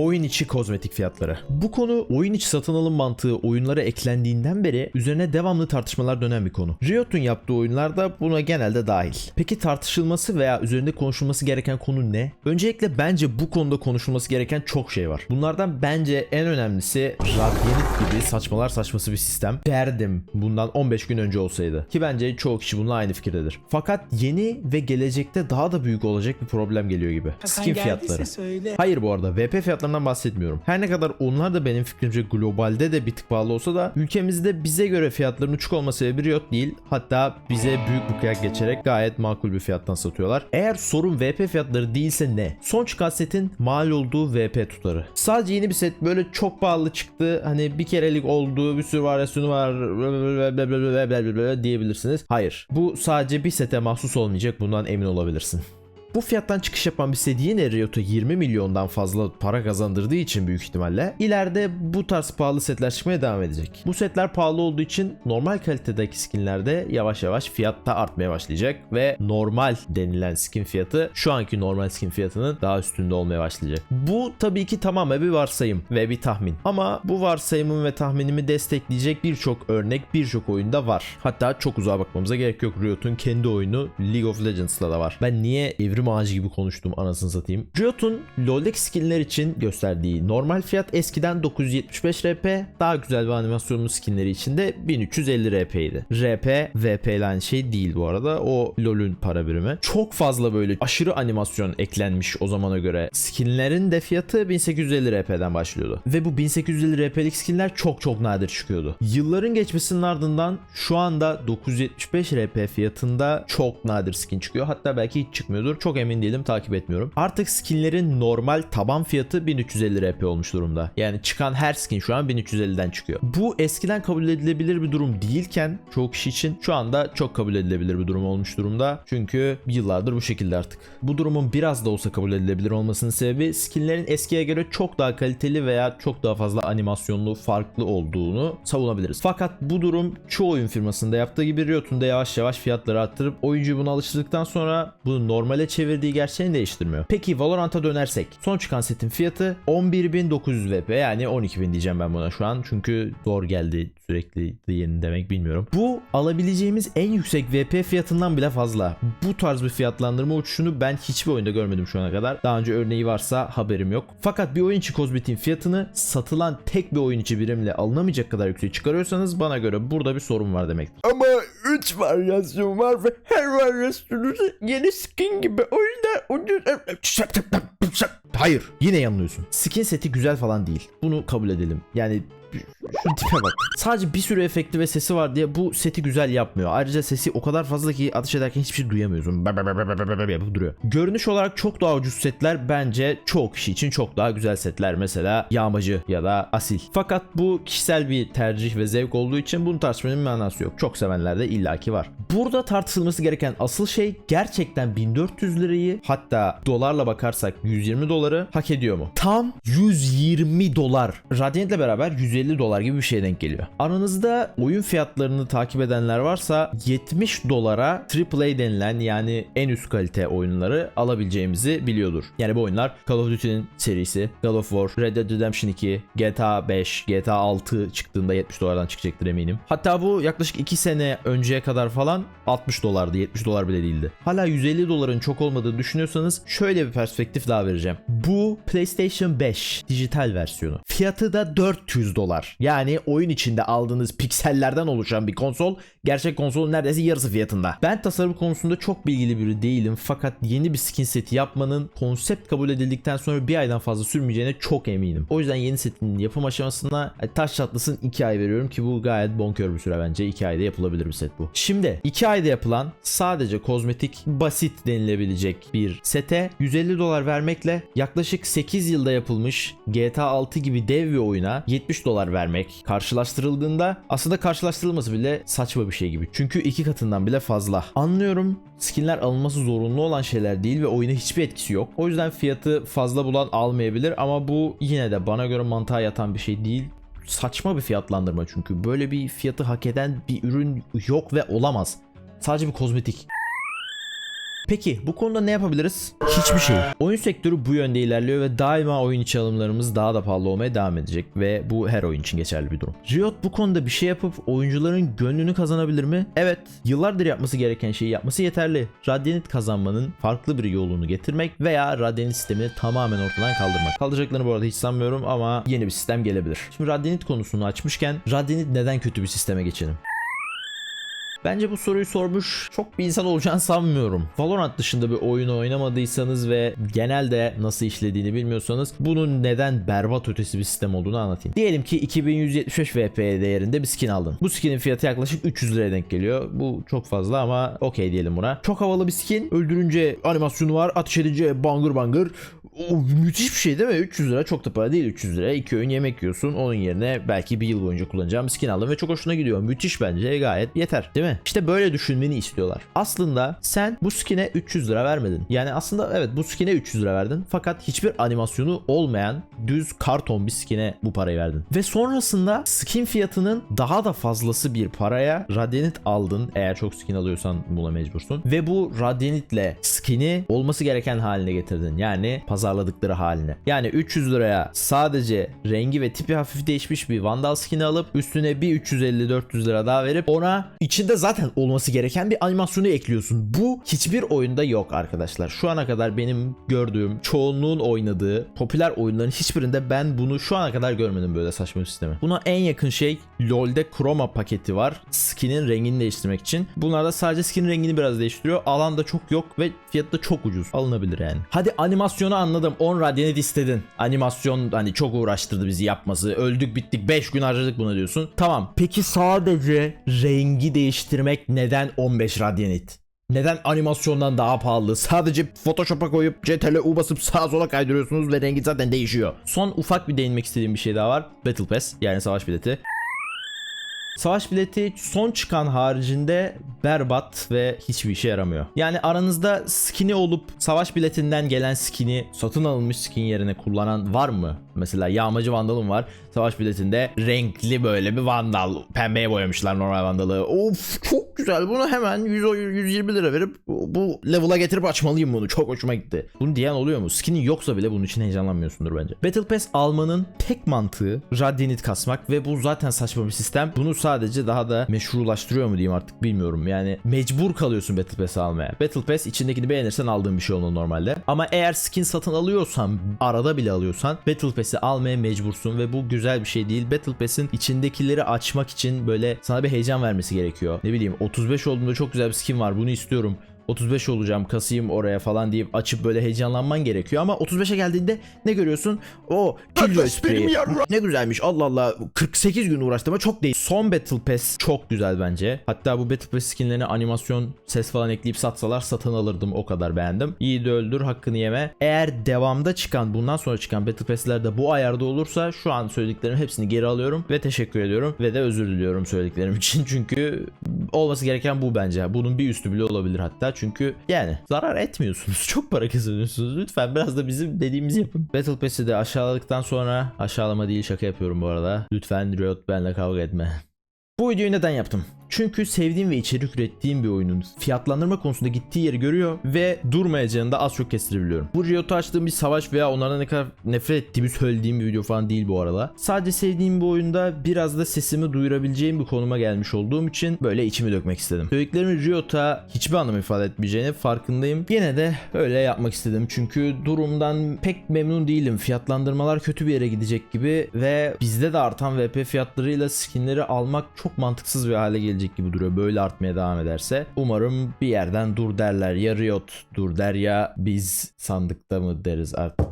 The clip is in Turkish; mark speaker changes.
Speaker 1: Oyun içi kozmetik fiyatları. Bu konu oyun içi satın alım mantığı oyunlara eklendiğinden beri üzerine devamlı tartışmalar dönen bir konu. Riot'un yaptığı oyunlar da buna genelde dahil. Peki tartışılması veya üzerinde konuşulması gereken konu ne? Öncelikle bence bu konuda konuşulması gereken çok şey var. Bunlardan bence en önemlisi Radiant gibi saçmalar saçması bir sistem. Derdim bundan 15 gün önce olsaydı. Ki bence çoğu kişi bununla aynı fikirdedir. Fakat yeni ve gelecekte daha da büyük olacak bir problem geliyor gibi. Skin fiyatları. Hayır bu arada VP fiyatlarından bahsetmiyorum. Her ne kadar onlar da benim fikrimce globalde de bir tık pahalı olsa da ülkemizde bize göre fiyatların uçuk olma sebebi Riot değil. Hatta bize büyük bir kıyak geçerek gayet makul bir fiyattan satıyorlar. Eğer sorun VP fiyatları değilse ne? Son çıkan setin mal olduğu VP tutarı. Sadece yeni bir set böyle çok pahalı çıktı. Hani bir kerelik olduğu bir sürü varyasyonu var diyebilirsiniz. Hayır. Bu sadece bir sete mahsus olmayacak. Bundan emin olabilirsin. Bu fiyattan çıkış yapan bir set yine Riot'a 20 milyondan fazla para kazandırdığı için büyük ihtimalle ileride bu tarz pahalı setler çıkmaya devam edecek. Bu setler pahalı olduğu için normal kalitedeki skinlerde yavaş yavaş fiyatta artmaya başlayacak ve normal denilen skin fiyatı şu anki normal skin fiyatının daha üstünde olmaya başlayacak. Bu tabii ki tamamen bir varsayım ve bir tahmin. Ama bu varsayımım ve tahminimi destekleyecek birçok örnek birçok oyunda var. Hatta çok uzağa bakmamıza gerek yok. Riot'un kendi oyunu League of Legends'la da var. Ben niye evrim ağacı gibi konuştum anasını satayım. Riot'un LoL'deki skinler için gösterdiği normal fiyat eskiden 975 RP, daha güzel ve animasyonlu skinleri için de 1350 RP idi. RP, VP ile aynı şey değil bu arada. O LoL'ün para birimi. Çok fazla böyle aşırı animasyon eklenmiş o zamana göre. Skinlerin de fiyatı 1850 RP'den başlıyordu. Ve bu 1850 RP'lik skinler çok çok nadir çıkıyordu. Yılların geçmesinin ardından şu anda 975 RP fiyatında çok nadir skin çıkıyor. Hatta belki hiç çıkmıyordur. Çok emin değilim takip etmiyorum. Artık skinlerin normal taban fiyatı 1350 RP olmuş durumda. Yani çıkan her skin şu an 1350'den çıkıyor. Bu eskiden kabul edilebilir bir durum değilken çoğu kişi için şu anda çok kabul edilebilir bir durum olmuş durumda. Çünkü yıllardır bu şekilde artık. Bu durumun biraz da olsa kabul edilebilir olmasının sebebi skinlerin eskiye göre çok daha kaliteli veya çok daha fazla animasyonlu farklı olduğunu savunabiliriz. Fakat bu durum çoğu oyun firmasında yaptığı gibi Riot'un da yavaş yavaş fiyatları arttırıp oyuncuyu buna alıştırdıktan sonra bunu normale çevirdiği gerçeğini değiştirmiyor. Peki Valorant'a dönersek son çıkan setin fiyatı 11.900 VP yani 12.000 diyeceğim ben buna şu an çünkü zor geldi sürekli yeni demek bilmiyorum. Bu alabileceğimiz en yüksek VP fiyatından bile fazla. Bu tarz bir fiyatlandırma uçuşunu ben hiçbir oyunda görmedim şu ana kadar. Daha önce örneği varsa haberim yok. Fakat bir oyun içi kozmetiğin fiyatını satılan tek bir oyun içi birimle alınamayacak kadar yüksek çıkarıyorsanız bana göre burada bir sorun var demektir. Ama 3 varyasyon var ve her varyasyonu yeni skin gibi oyunda Hayır yine yanılıyorsun. Skin seti güzel falan değil. Bunu kabul edelim. Yani şu tipe bak. Sadece bir sürü efekti ve sesi var diye bu seti güzel yapmıyor. Ayrıca sesi o kadar fazla ki atış ederken hiçbir şey duyamıyorsun. Yapıp duruyor. Görünüş olarak çok daha ucuz setler bence çoğu kişi için çok daha güzel setler. Mesela yağmacı ya da asil. Fakat bu kişisel bir tercih ve zevk olduğu için bunu tartışmanın manası yok. Çok sevenler de illaki var. Burada tartışılması gereken asıl şey gerçekten 1400 lirayı hatta dolarla bakarsak 120 doları hak ediyor mu? Tam 120 dolar. Radiant'le beraber 150 dolar gibi bir şeye denk geliyor. Aranızda oyun fiyatlarını takip edenler varsa 70 dolara AAA denilen yani en üst kalite oyunları alabileceğimizi biliyordur. Yani bu oyunlar Call of Duty'nin serisi, God of War, Red Dead Redemption 2, GTA 5, GTA 6 çıktığında 70 dolardan çıkacaktır eminim. Hatta bu yaklaşık 2 sene önceye kadar falan 60 dolardı, 70 dolar bile değildi. Hala 150 doların çok olmadığını düşünüyorsanız şöyle bir perspektif daha vereceğim. Bu PlayStation 5 dijital versiyonu. Fiyatı da 400 dolar. Yani oyun içinde aldığınız piksellerden oluşan bir konsol gerçek konsolun neredeyse yarısı fiyatında. Ben tasarım konusunda çok bilgili biri değilim fakat yeni bir skin seti yapmanın konsept kabul edildikten sonra bir aydan fazla sürmeyeceğine çok eminim. O yüzden yeni setin yapım aşamasına e, taş çatlasın 2 ay veriyorum ki bu gayet bonkör bir süre bence. 2 ayda yapılabilir bir set bu. Şimdi 2 ayda yapılan sadece kozmetik basit denilebilecek bir sete 150 dolar vermekle yaklaşık 8 yılda yapılmış GTA 6 gibi dev bir oyuna 70 dolar vermek karşılaştırıldığında aslında karşılaştırılması bile saçma bir şey gibi. Çünkü iki katından bile fazla. Anlıyorum skinler alınması zorunlu olan şeyler değil ve oyuna hiçbir etkisi yok. O yüzden fiyatı fazla bulan almayabilir ama bu yine de bana göre mantığa yatan bir şey değil saçma bir fiyatlandırma çünkü böyle bir fiyatı hak eden bir ürün yok ve olamaz. Sadece bir kozmetik. Peki bu konuda ne yapabiliriz? Hiçbir şey. Oyun sektörü bu yönde ilerliyor ve daima oyun içi alımlarımız daha da pahalı olmaya devam edecek ve bu her oyun için geçerli bir durum. Riot bu konuda bir şey yapıp oyuncuların gönlünü kazanabilir mi? Evet. Yıllardır yapması gereken şeyi yapması yeterli. Radyanit kazanmanın farklı bir yolunu getirmek veya Radyanit sistemini tamamen ortadan kaldırmak. Kaldıracaklarını bu arada hiç sanmıyorum ama yeni bir sistem gelebilir. Şimdi Radyanit konusunu açmışken Radyanit neden kötü bir sisteme geçelim? Bence bu soruyu sormuş çok bir insan olacağını sanmıyorum. Valorant dışında bir oyunu oynamadıysanız ve genelde nasıl işlediğini bilmiyorsanız bunun neden berbat ötesi bir sistem olduğunu anlatayım. Diyelim ki 2175 VP değerinde bir skin aldın. Bu skinin fiyatı yaklaşık 300 liraya denk geliyor. Bu çok fazla ama okey diyelim buna. Çok havalı bir skin. Öldürünce animasyonu var. Ateş edince bangır bangır. O, müthiş bir şey değil mi? 300 lira çok da para değil 300 lira. İki öğün yemek yiyorsun. Onun yerine belki bir yıl boyunca kullanacağım skin aldım ve çok hoşuna gidiyor. Müthiş bence gayet yeter değil mi? İşte böyle düşünmeni istiyorlar. Aslında sen bu skin'e 300 lira vermedin. Yani aslında evet bu skin'e 300 lira verdin. Fakat hiçbir animasyonu olmayan düz karton bir skin'e bu parayı verdin. Ve sonrasında skin fiyatının daha da fazlası bir paraya Radiant aldın. Eğer çok skin alıyorsan buna mecbursun. Ve bu Radiant'le skin'i olması gereken haline getirdin. Yani pazarladıkları haline. Yani 300 liraya sadece rengi ve tipi hafif değişmiş bir Vandal skin'i alıp üstüne bir 350-400 lira daha verip ona içinde zaten olması gereken bir animasyonu ekliyorsun. Bu hiçbir oyunda yok arkadaşlar. Şu ana kadar benim gördüğüm çoğunluğun oynadığı popüler oyunların hiçbirinde ben bunu şu ana kadar görmedim böyle saçma bir sistemi. Buna en yakın şey LoL'de Chroma paketi var. Skin'in rengini değiştirmek için. Bunlarda sadece skin'in rengini biraz değiştiriyor. Alan da çok yok ve fiyatı da çok ucuz. Alınabilir yani. Hadi animasyonu anladım. 10 Radiant istedin. Animasyon hani çok uğraştırdı bizi yapması. Öldük bittik 5 gün harcadık buna diyorsun. Tamam. Peki sadece rengi değiştirmek neden 15 Radiant? Neden animasyondan daha pahalı? Sadece Photoshop'a koyup CTRL-U basıp sağa sola kaydırıyorsunuz ve rengi zaten değişiyor. Son ufak bir değinmek istediğim bir şey daha var. Battle Pass yani savaş bileti. Savaş bileti son çıkan haricinde berbat ve hiçbir işe yaramıyor. Yani aranızda skin'i olup savaş biletinden gelen skin'i satın alınmış skin yerine kullanan var mı? Mesela yağmacı vandalım var. Savaş biletinde renkli böyle bir vandal. Pembeye boyamışlar normal vandalı. Of çok güzel. Bunu hemen 100, 120 lira verip bu level'a getirip açmalıyım bunu. Çok hoşuma gitti. Bunu diyen oluyor mu? Skin'in yoksa bile bunun için heyecanlanmıyorsundur bence. Battle Pass almanın tek mantığı Radiant kasmak ve bu zaten saçma bir sistem. Bunu sadece daha da meşrulaştırıyor mu diyeyim artık bilmiyorum. Yani mecbur kalıyorsun Battle Pass almaya. Battle Pass içindekini beğenirsen aldığın bir şey olmalı normalde. Ama eğer skin satın alıyorsan, arada bile alıyorsan Battle Pass'i almaya mecbursun ve bu güzel bir şey değil. Battle Pass'in içindekileri açmak için böyle sana bir heyecan vermesi gerekiyor. Ne bileyim 35 olduğunda çok güzel bir skin var bunu istiyorum. 35 olacağım kasayım oraya falan deyip açıp böyle heyecanlanman gerekiyor ama 35'e geldiğinde ne görüyorsun? O Killjoy Spray'i. Ne güzelmiş Allah Allah 48 gün uğraştım ama çok değil. Son Battle Pass çok güzel bence. Hatta bu Battle Pass skinlerine animasyon ses falan ekleyip satsalar satın alırdım o kadar beğendim. İyi de öldür hakkını yeme. Eğer devamda çıkan bundan sonra çıkan Battle Pass'ler de bu ayarda olursa şu an söylediklerimin hepsini geri alıyorum ve teşekkür ediyorum ve de özür diliyorum söylediklerim için çünkü olması gereken bu bence. Bunun bir üstü bile olabilir hatta çünkü yani zarar etmiyorsunuz. Çok para kazanıyorsunuz. Lütfen biraz da bizim dediğimizi yapın. Battle Pass'i de aşağıladıktan sonra aşağılama değil şaka yapıyorum bu arada. Lütfen Riot benimle kavga etme. Bu videoyu neden yaptım? Çünkü sevdiğim ve içerik ürettiğim bir oyunun fiyatlandırma konusunda gittiği yeri görüyor ve durmayacağını da az çok kestirebiliyorum. Bu Riot'u açtığım bir savaş veya onlardan ne kadar nefret ettiğimi söylediğim bir video falan değil bu arada. Sadece sevdiğim bir oyunda biraz da sesimi duyurabileceğim bir konuma gelmiş olduğum için böyle içimi dökmek istedim. Söylediklerimin Riot'a hiçbir anlam ifade etmeyeceğini farkındayım. Yine de öyle yapmak istedim çünkü durumdan pek memnun değilim. Fiyatlandırmalar kötü bir yere gidecek gibi ve bizde de artan VP fiyatlarıyla skinleri almak çok mantıksız bir hale gelecek gibi duruyor. Böyle artmaya devam ederse. Umarım bir yerden dur derler. Ya Riot dur der ya biz sandıkta mı deriz artık.